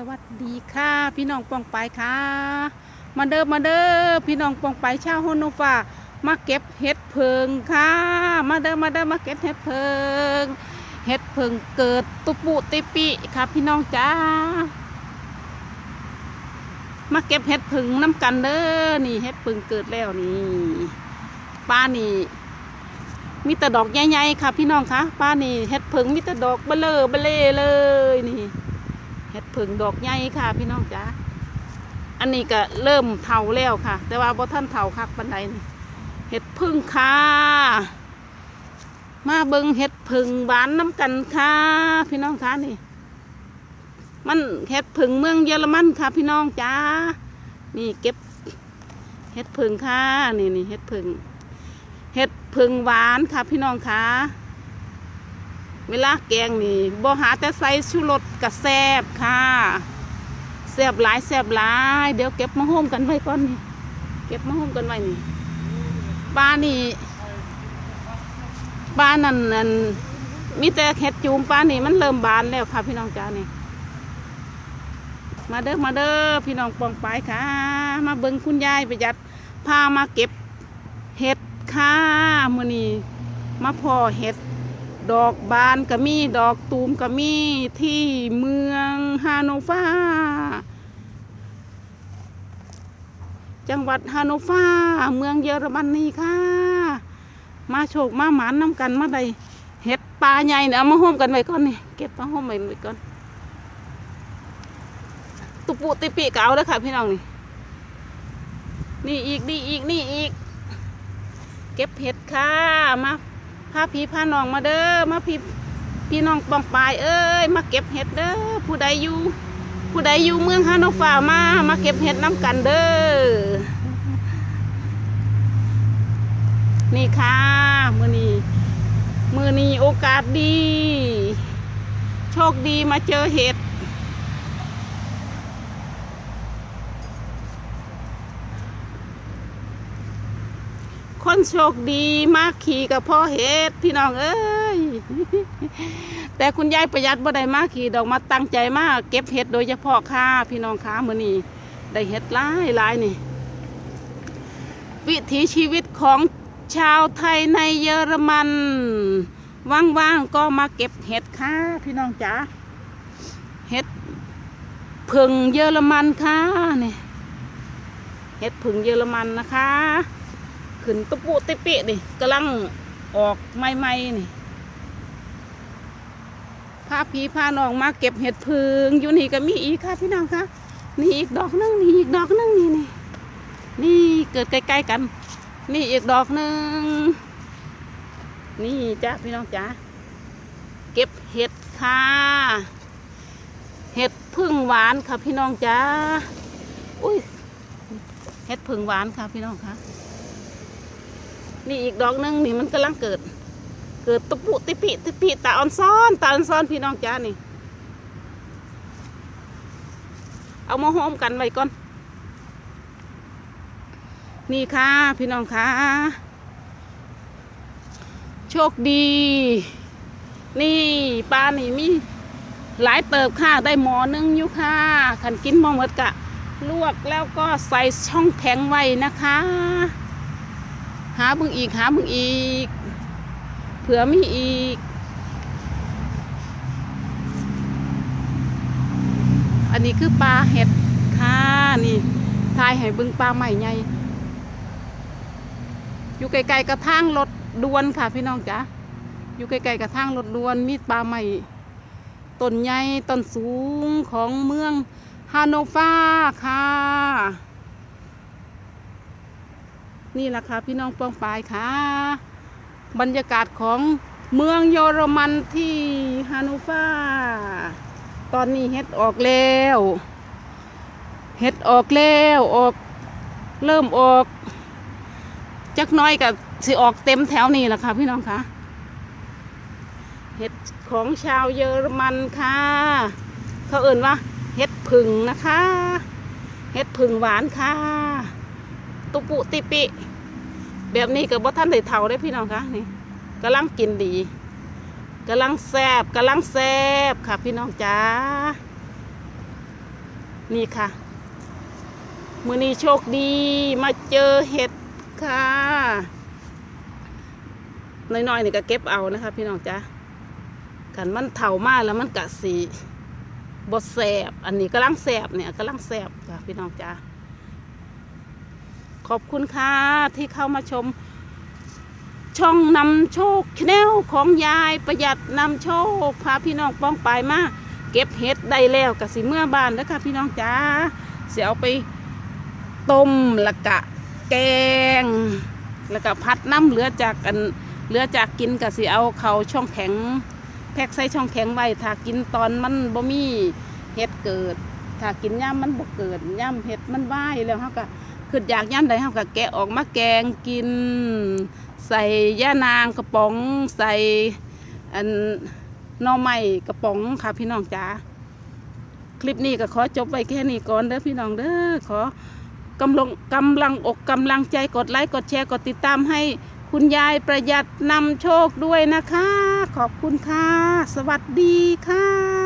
สวัสดีค่ะ พี่น้องปองไปค่ะ มาเด้อมาเด้อพี่น้องปองไปชาวฮโนฟามาเก็บเห็ดเพิงค่ะ มาเด้อมาเด้อมาเก็บเห็ดเพิงเห็ดเพิงเกิดตุปุติปิค่ะ พี่น้องจ้ามาเก็บเห็ดเพิงน้ำกันเด้อนี่เห็ดเพิงเกิดแล้วนี่ป้านี่มีแต่ดอกใหญ่ๆค่ะ พี่น้องคะป้านี่เห็ดเพิงมีแต่ดอกเบลอเบลเลยนี่ เห็ดผึ่งดอกใหญ่ค่ะ พี่น้องจ๋าอันนี้ก็เริ่มเถาแล้วค่ะ แต่ว่าบ่ท่านเถาคักปันใดนี่เห็ดพึ่งค่ะ มาเบิงเห็ดผึ่งหวานน้ำกันค่ะ พี่น้องคะนี่ มันเห็ดผึ่งเมืองเยอรมันค่ะ พี่น้องจ๋านี่เก็บเห็ดผึ่งค่ะ นี่นี่เห็ดผึ่งเห็ดผึ่งหวานค่ะ พี่น้องค่ะ เวลาแกงนี่บ่หาแต่ใส่ชูรสกระแซบค่ะแซบหลายแซบหลาย เดี๋ยวเก็บมาโฮมกันไว้ก่อนนี่เก็บมาโฮมกันไว้นี่ปลานี่ปลานั่นนั่นมีแต่เห็ดจูมปลานี่มันเริ่มบานแล้วค่ะพี่น้องจ้านี่มาเด้อมาเด้อพี่น้องปองปายค่ะ มาเบิ่งคุณยายประหยัดพามาเก็บเห็ดค่ะมือนี้มาพอเห็ด ดอกบานก็มีดอกตูมก็มีที่เมืองฮานฟาจังหวัดฮานฟาเมืองเยอรมนีค่ะ มาโชคมาหมานน้ำกันมาได้เห็ดปลาใหญ่เนี่ยมาห่มกันไว้ก่อนนี่เก็บมาห่มไว้ก่อนตุปุติปิกเอาแล้วค่ะพี่น้องนี่นี่อีกนี่อีกนี่อีก เก็บเห็ดค่ะมา พาพี่พาน้องมาเด้อมาพี่พี่น้องปองปายเอ้ยมาเก็บเห็ดเด้อผู้ใดอยู่ ผู้ใดอยู่เมืองฮานอฟามามาเก็บเห็ดน้ำกันเด้อนี่ค่ะมือนี้มือนี้โอกาสดี โชคดีมาเจอเห็ด คนโชคดีมากขี่กับพ่อเฮ็ดพี่น้องเอ้ยแต่คุณยายประหยัดบ่ได้มากขี่ดอกมาตั้งใจมากเก็บเห็ดโดยเฉพาะค่ะพี่น้องค้ามือนี้ได้เห็ดหลายหลายนี่ วิถีชีวิตของชาวไทยในเยอรมันว่างๆก็มาเก็บเห็ดค่ะพี่น้องจ๋าเห็ดผึ่งเยอรมันค่ะนี่เห็ดผึ่งเยอรมันนะคะ ขึ้นตุปุติปินี่กำลังออกใหม่ๆนี่พาพี่พาน้องมาเก็บเห็ดพึ่งอยู่นี่ก็มีอีกค่ะพี่น้องคะนี่อีกดอกหนึงนี่อีกดอกหนึงนี่นี่นี่เกิดใกล้ๆกัน นี่อีกดอกหนึ่งนี่จ้าพี่น้องจ้าเก็บเห็ดค่ะเห็ดพึ่งหวานค่ะพี่น้องจ้าอุ้ยเห็ดพึ่งหวานค่ะพี่น้องคะ นี่อีกดอกหนึงนี่มันกำลังเกิด เกิดตุปุติปิติปิตาออนซ้อนตาออนซ้อนพี่น้องจ้านี่ เอามาหอมกันไว้ก่อน นี่ค่ะพี่น้องค่ะ โชคดี นี่ปลานี่มีหลายเติบค่ะได้หมอหนึงอยู่ค่ะขันกินมองหมดกะ ลวกแล้วก็ใส่ช่องแข็งไว้นะคะ หาบึงอีกหาบึงอีก เผื่อมีอีก อันนี้คือปลาเห็ดค่ะนี่ทายให้บึงปลาใหม่ใหญ่อยู่ไกลๆกระทางรถดวนค่ะพี่น้องจ๋าอยู่ไกลๆกระทางรถดวนมีปลาใหม่ต้นใหญ่ต้นสูงของเมืองฮานโนฟาค่ะ นี่แหละค่ะพี่น้องป้องปายค่ะ บรรยากาศของเมืองเยอรมันที่ฮานูฟาตอนนี้เฮ็ดออกแล้วเฮ็ดออกแล้วออกเริ่มออกจักน้อยกับสิออกเต็มแถวนี้แหละค่ะพี่น้องค่ะเห็ดของชาวเยอรมันค่ะ เขาเอ่นว่าเห็ดผึ่งนะคะ เห็ดผึ่งหวานค่ะ ตุปุติปิ แบบนี้กับบ่ท่านได้เท่าได้พี่น้องคะนี่กำลังกินดีกำลังแซบกำลังแซบค่ะ พี่น้องจ้า นี่ค่ะมือนี้โชคดีมาเจอเห็ดค่ะน้อยๆนี่ก็เก็บเอานะคะ พี่น้องจ้ากันมันเถามากแล้วมันกะสีบดแสบอันนี้กำลังแสบเนี่ยกำลังแสบจ้ะพี่น้องจ้า ขอบคุณค่ะที่เข้ามาชม ช่องนำโชคแนลของยายประหยัดนำโชคพาพี่น้องป้องปายมาเก็บเห็ดได้แล้วกับสิเมื่อบานแล้วค่ะพี่น้องจ้าเสียเอาไปต้มแล้วกะแกงแล้วก็พัดน้ำเหลือจากกันเหลือจากกินกับสิเอาเขาช่องแข็ง แพ็กใส่ช่องแข็งไว้ถ้ากินตอนมันบ่มีเห็ดเกิด ถ้ากินย่ำมันบ่เกิดย่ำเห็ดมันว่ายแล้วเขาก็ คืออยากย่ำใดเขาก็แกะออกมาแกงกิน ใส่ย่านางกระป๋อง ใส่อันหน่อไม้กระป๋องค่ะพี่น้องจ๋าคลิปนี้ก็ขอจบไว้แค่นี้ก่อนเด้อพี่น้องเด้อขอกำลังกำลังอกกำลังใจกดไลค์กดแชร์กดติดตามให้คุณยายประหยัดนำโชคด้วยนะคะ ขอบคุณค่ะ สวัสดีค่ะ